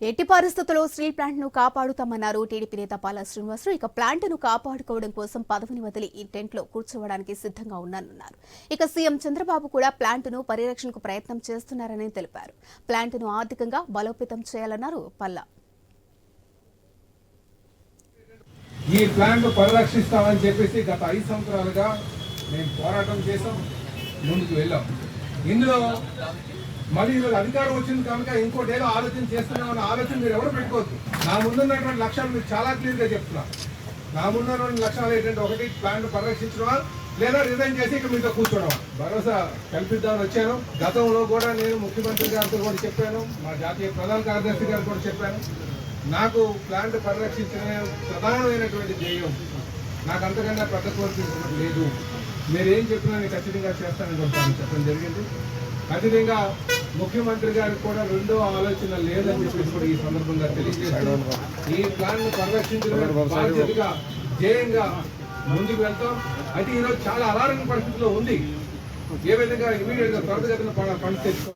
ఎట్టి పరిస్థితుల్లో స్టీల్ ప్లాంట్ను కాపాడుతామన్నారు టీడీపీ నేత పాలా శ్రీనివాసరావు. ఇక ప్లాంట్ను కాపాడుకోవడం కోసం పదవిని వదిలి ఈ టెంట్లో కూర్చోవడానికి సిద్ధంగా ఉన్నానన్నారు. ఇక సీఎం చంద్రబాబు కూడా ప్లాంట్ను పరిరక్షణకు ప్రయత్నం చేస్తున్నారని తెలిపారు. ప్లాంట్ను ఆర్థికంగా బలోపేతం చేయాలన్నారు పల్లా. ఈ ప్లాంట్ పరిరక్షిస్తామని చెప్పేసి గత ఐదు సంవత్సరాలుగా మేము పోరాటం చేసాం ముందుకు వెళ్ళాం. ఇందులో మరి ఈరోజు అధికారం వచ్చింది కనుక ఇంకోటి ఏదో ఆలోచన చేస్తున్నామన్న ఆలోచన మీరు ఎవరు పెట్టుకోవద్దు. నా ముందున్నటువంటి లక్ష్యాలు మీరు చాలా క్లియర్గా చెప్తున్నా నా ముందున్నటువంటి లక్ష్యాలు ఏంటంటే ఒకటి ప్లాంట్ పరిరక్షించడం లేదా రిజైన్ చేసి ఇక్కడ మీతో కూర్చోవడం భరోసా కల్పిద్దామని వచ్చాను. గతంలో కూడా నేను ముఖ్యమంత్రి గారితో కూడా చెప్పాను. మా జాతీయ ప్రధాన కార్యదర్శి గారు కూడా చెప్పాను. నాకు ప్లాంట్ పరిరక్షించడమే ప్రధానమైనటువంటి ధ్యేయం. నాకు అంతకన్నా పెద్ద కోరిక లేదు. మీరు ఏం చెప్పినా నేను ఖచ్చితంగా చేస్తానని చెప్తాను చెప్పడం జరిగింది. ఖచ్చితంగా ముఖ్యమంత్రి గారికి కూడా రెండో ఆలోచన లేదని చెప్పేసి కూడా ఈ సందర్భంగా తెలియజేస్తాను ఈ ప్లాన్ను పరిరక్షించడం బాధ్యతగా ధ్యేయంగా ముందుకు వెళ్తాం. అయితే ఈరోజు చాలా అలారం పరిస్థితిలో ఉంది. ఏ విధంగా ఇమీడియట్గా త్వరితగతిన ఫండ్స్ తెచ్చుకో